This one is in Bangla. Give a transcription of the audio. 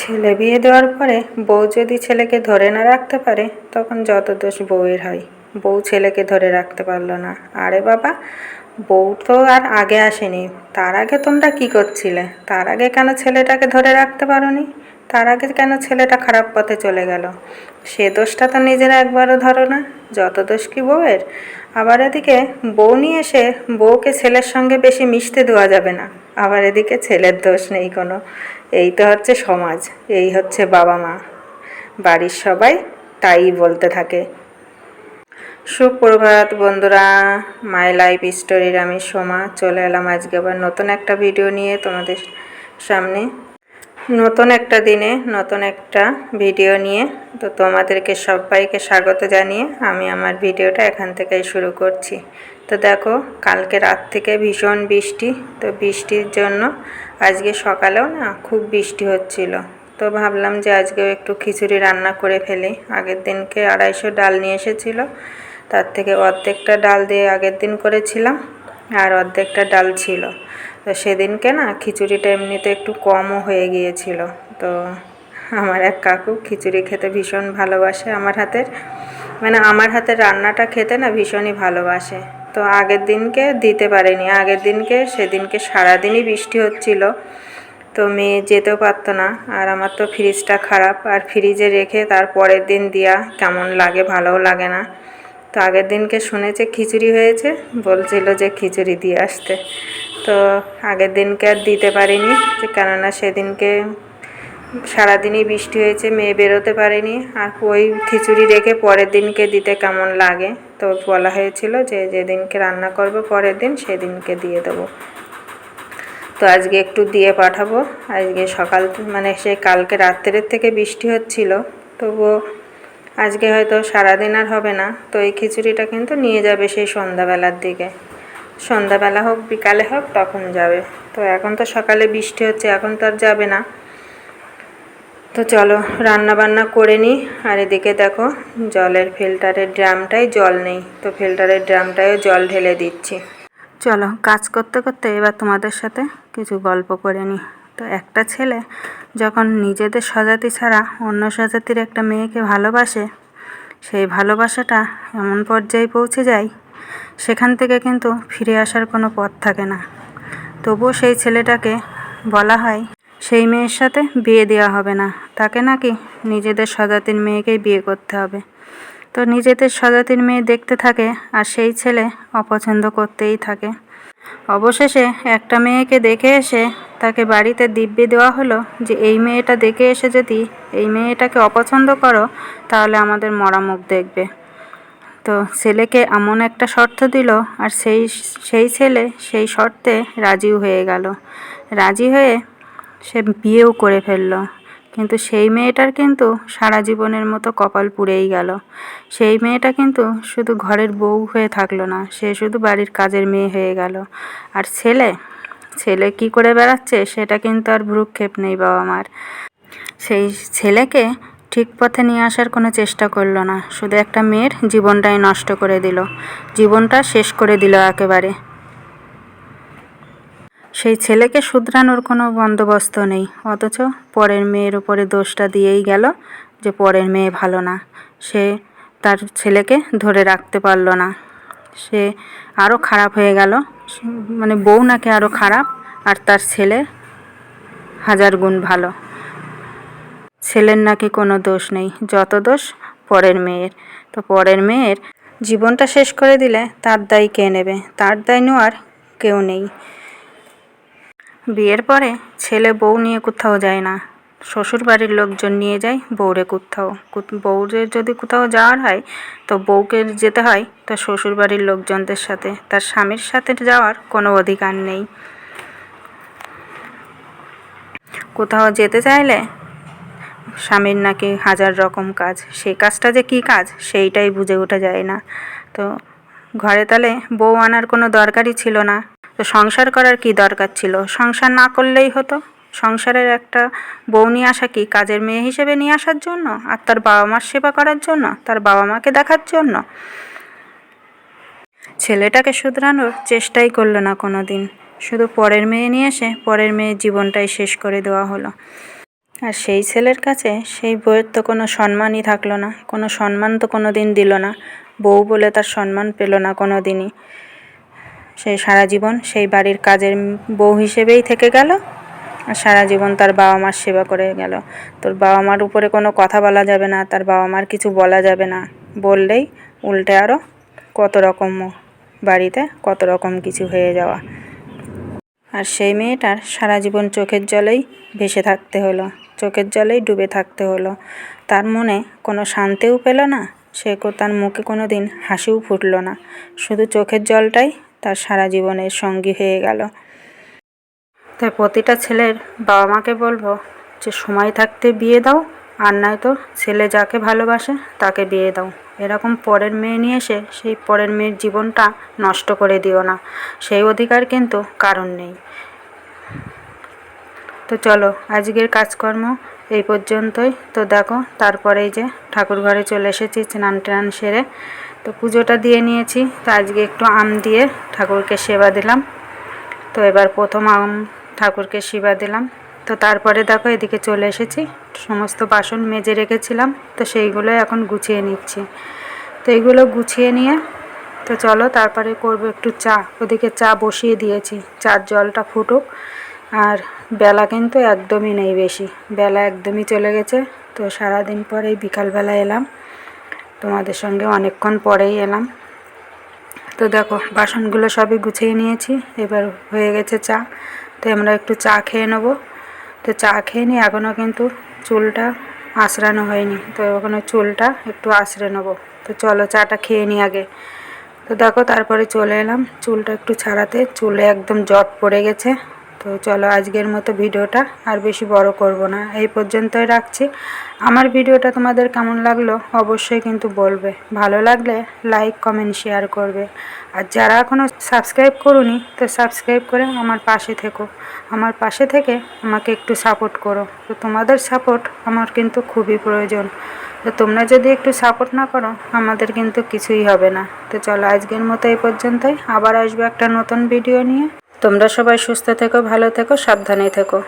ছেলে বিয়ে দেওয়ার পরে বউ যদি ছেলেকে ধরে না রাখতে পারে, তখন যত দোষ বউয়ের হয়। বউ ছেলেকে ধরে রাখতে পারল না। আরে বাবা বউ তো আর আগে আসেনি। তার আগে তোমরা কি করছিলে? তার আগে কেন ছেলেটাকে ধরে রাখতে পারোনি? তার আগে কেন ছেলেটা খারাপ পথে চলে গেল? সে দোষটা তো নিজেরা একবারও ধরো না। যত দোষ কি বউয়ের? আবার এদিকে বউ নিয়ে এসে বউকে ছেলের সঙ্গে বেশি মিশতে দেওয়া যাবে না। আবার এদিকে ছেলের দোষ নেই কোনো। এই তো হচ্ছে সমাজ। এই হচ্ছে বাবা মা। বাড়ির সবাই তাই বলতে থাকে। সুপ্রভাত বন্ধুরা মাই লাইফ স্টোরির আমি সোমা। চলে এলাম আজকে আবার নতুন একটা ভিডিও নিয়ে তোমাদের সামনে। নতুন একটা দিনে নতুন একটা ভিডিও নিয়ে। তো তোমাদেরকে সবাইকে স্বাগত জানিয়ে আমি আমার ভিডিওটা এখান থেকেই শুরু করছি। তো দেখো, কালকে রাত থেকে ভীষণ বৃষ্টি। তো বৃষ্টির জন্য আজকে সকালেও না খুব বৃষ্টি হচ্ছিল। তো ভাবলাম যে আজকেও একটু খিচুড়ি রান্না করে ফেলি। আগের দিনকে আড়াইশো ডাল নিয়ে এসেছিল। তার থেকে অর্ধেকটা ডাল দিয়ে আগের দিন করেছিলাম, আর অর্ধেকটা ডাল ছিল। তো সেদিনকে না খিচুড়িটা এমনিতে একটু কমও হয়ে গিয়েছিল। তো আমার এক কাকু খিচুড়ি খেতে ভীষণ ভালোবাসে আমার হাতের। মানে আমার হাতের রান্নাটা খেতে না ভীষণই ভালোবাসে। তো আগের দিনকে দিতে পারেনি। আগের দিনকে, সেদিনকে সারাদিনই বৃষ্টি হচ্ছিল। তো মেয়ে যেতেও পারতো না, আর আমার তো ফ্রিজটা খারাপ। আর ফ্রিজে রেখে তার পরের দিন দেওয়া কেমন লাগে ভালোও লাগে না। তো আগের দিনকে শুনেছে খিচুড়ি হয়েছে, বলছিল যে খিচুড়ি দিয়ে আসতে। তো আগের দিনকে আর দিতে পারিনি, যে কেননা সেদিনকে সারাদিনই বৃষ্টি হয়েছে, মেয়ে বেরোতে পারেনি। আর ওই খিচুড়ি রেখে পরের দিনকে দিতে কেমন লাগে? তো বলা হয়েছিল যে যেদিনকে রান্না করব পরের দিন সেদিনকে দিয়ে দেবো। তো আজকে একটু দিয়ে পাঠাবো। আজকে সকাল মানে সে কালকে রাত্রের থেকে বৃষ্টি হচ্ছিল, তবুও আজকে হয়তো সারাদিন আর হবে না, তো এই খিচুড়িটা কিন্তু নিয়ে যাবে সেই সন্ধ্যাবেলার দিকে। সন্ধ্যাবেলা হোক, বিকালে হোক, তখন যাবে। তো এখন তো সকালে বৃষ্টি হচ্ছে, এখন তো আর যাবে না। তো চলো রান্না বান্না করে নিই। আর এদিকে দেখো, জলের ফিল্টারের ড্রামটাই জল নেই। তো ফিল্টারের ড্রামটায়ও জল ঢেলে দিচ্ছি। চলো, কাজ করতে করতে এবার তোমাদের সাথে কিছু গল্প করে নিই। তো একটা ছেলে যখন নিজেদের স্বজাতি ছাড়া অন্য স্বজাতির একটা মেয়েকে ভালোবাসে সেই ভালোবাসাটা এমন পর্যায়ে পৌঁছে যায়, সেখান থেকে কিন্তু ফিরে আসার কোনো পথ থাকে না। তবুও সেই ছেলেটাকে বলা হয়, সেই মেয়ের সাথে বিয়ে দেওয়া হবে না। তাকে নাকি নিজেদের স্বজাতির মেয়েকেই বিয়ে করতে হবে। তো নিজেদের স্বজাতির মেয়ে দেখতে থাকে আর সেই ছেলে অপছন্দ করতেই থাকে। অবশেষে একটা মেয়েকে দেখে এসে তাকে বাড়িতে দিব্যি দেওয়া হলো যে, এই মেয়েটা দেখে এসে যদি এই মেয়েটাকে অপছন্দ করো, তাহলে আমাদের মরা মুখ দেখবে। তো ছেলেকে এমন একটা শর্ত দিল, আর সেই সেই ছেলে সেই শর্তে রাজিও হয়ে গেল। রাজি হয়ে সে বিয়েও করে ফেলল। কিন্তু সেই মেয়েটার কিন্তু সারা জীবনের মতো কপাল পুড়েই গেল। সেই মেয়েটা কিন্তু শুধু ঘরের বউ হয়ে থাকল না, সে শুধু বাড়ির কাজের মেয়ে হয়ে গেল। আর ছেলে ছেলে কি করে বেড়াচ্ছে সেটা কিন্তু আর ভ্রুক্ষেপ নেই বাবা মার। সেই ছেলেকে ঠিক পথে নিয়ে আসার কোনো চেষ্টা করল না। শুধু একটা মেয়ের জীবনটাই নষ্ট করে দিল। জীবনটা শেষ করে দিল একেবারে। সেই ছেলেকে শুধরানোর কোনো বন্দোবস্ত নেই। অথচ পরের মেয়ের উপরে দোষটা দিয়েই গেল যে পরের মেয়ে ভালো না। সে তার ছেলেকে ধরে রাখতে পারল না। সে আরও খারাপ হয়ে গেল। মানে বউ নাকি আরও খারাপ, আর তার ছেলে হাজার গুণ ভালো। ছেলের নাকি কোনো দোষ নেই, যত দোষ পরের মেয়ের। তো পরের মেয়ের জীবনটা শেষ করে দিলে তার দায় কে নেবে? তার দায় নেওয়ার কেউ নেই। বিয়ের পরে ছেলে বউ নিয়ে কোথাও যায় না। শ্বশুর বাড়ির লোকজন নিয়ে যায়, বউরে কোথাও। বউরে যদি কোথাও যাওয়ার হয়, তো বউকে যেতে হয়, তো শ্বশুর বাড়ির লোকজনদের সাথে। তার স্বামীর সাথে যাওয়ার কোনো অধিকার নেই। কোথাও যেতে চাইলে, স্বামীর নাকি হাজার রকম কাজ। সেই কাজটা যে কী কাজ, সেইটাই বুঝে ওঠা যায় না। তো ঘরে তাহলে বউ আনার কোনো দরকারই ছিল না। তো সংসার করার কি দরকার ছিল? সংসার না করলেই হতো? সংসারের একটা বউ নিয়ে আসা কি? কাজের মেয়ে হিসেবে নিয়ে আসার জন্য? আর তার বাবা মার সেবা করার জন্য? তার বাবা মাকে দেখার জন্য? ছেলেটাকে শুধরানোর চেষ্টাই করল না কোনো দিন শুধু পরের মেয়ে নিয়ে এসে পরের মেয়ের জীবনটাই শেষ করে দেওয়া হলো। আর সেই ছেলের কাছে সেই বউয়ের তো কোনো সম্মানই থাকল না। কোনো সম্মান তো কোনো দিন দিল না। বউ বলে তার সম্মান পেল না কোনো দিনই সেই সারা জীবন সেই বাড়ির কাজের বউ হিসেবেই থেকে গেল। আর সারা জীবন তার বাবা মার সেবা করে গেল। তোর বাবা মার উপরে কোনো কথা বলা যাবে না, তার বাবা মার কিছু বলা যাবে না। বললেই উল্টে আরও কত রকম বাড়িতে কত রকম কিছু হয়ে যাওয়া। আর সেই মেয়েটার সারা জীবন চোখের জলেই ভেসে থাকতে হলো, চোখের জলেই ডুবে থাকতে হলো। তার মনে কোনো শান্তিও পেল না, সে তার মুখে কোনো দিন হাসিও ফুটল না। শুধু চোখের জলটাই তার সারা জীবনের সঙ্গী হয়ে গেল। তাই প্রতিটা ছেলের বাবা মাকে বলব যে, সময় থাকতে বিয়ে দাও, আর নয়তো ছেলে যাকে ভালোবাসে তাকে বিয়ে দাও। এরকম পরের মেয়ে নিয়ে এসে সেই পরের মেয়ের জীবনটা নষ্ট করে দিও না। সেই অধিকার কিন্তু কারণ নেই। তো চলো, আজকের কাজকর্ম এই পর্যন্তই। তো দেখো তারপরে যে ঠাকুর ঘরে চলে এসেছি স্নান টান সেরে। তো পুজোটা দিয়ে নিয়েছি। তো আজকে একটু আম দিয়ে ঠাকুরকে সেবা দিলাম। তো এবার প্রথম আম ঠাকুরকে সেবা দিলাম। তো তারপরে দেখো এদিকে চলে এসেছি। সমস্ত বাসন মেজে রেখেছিলাম। তো সেইগুলো এখন গুছিয়ে নিচ্ছি। তো এইগুলো গুছিয়ে নিয়ে তো চলো তারপরে করব একটু চা। ওদিকে চা বসিয়ে দিয়েছি। চার জলটা ফুটুক। আর বেলা কিন্তু একদমই নেই বেশি। বেলা একদমই চলে গেছে। তো সারাদিন পরেই বিকালবেলা এলাম। তোমাদের সঙ্গে অনেকক্ষণ পরেই এলাম। তো দেখো, বাসনগুলো সবই গুছিয়ে নিয়েছি। এবার হয়ে গেছে চা। তো আমরা একটু চা খেয়ে নেব। তো চা খেয়ে নিই এখনও কিন্তু চুলটা আঁচড়ানো হয়নি। তো এখনও চুলটা একটু আঁচড়ে নেব। তো চলো চাটা খেয়ে নিই আগে। তো দেখো তারপরে চলে এলাম। চুলটা একটু ছাড়াতে। চুলে একদম জট পড়ে গেছে। তো চলো আজকের মতো ভিডিওটা আর বেশি বড় করব না। এই পর্যন্তই রাখছি। আমার ভিডিওটা তোমাদের কেমন লাগল অবশ্যই কিন্তু বলবে। ভালো লাগলে লাইক কমেন্ট শেয়ার করবে। আর যারা এখনও সাবস্ক্রাইব করুনি, তো সাবস্ক্রাইব করে আমার পাশে থেকো। আমার পাশে থেকে আমাকে একটু সাপোর্ট করো। তো তোমাদের সাপোর্ট আমার কিন্তু খুবই প্রয়োজন। তো তোমরা যদি একটু সাপোর্ট না করো, আমাদের কিন্তু কিছুই হবে না। তো চলো আজকের মতো এই পর্যন্তই। আবার আসবে একটা নতুন ভিডিও নিয়ে। তোমরা সবাই সুস্থ থেকো ভালো থেকো সাবধানে থেকো।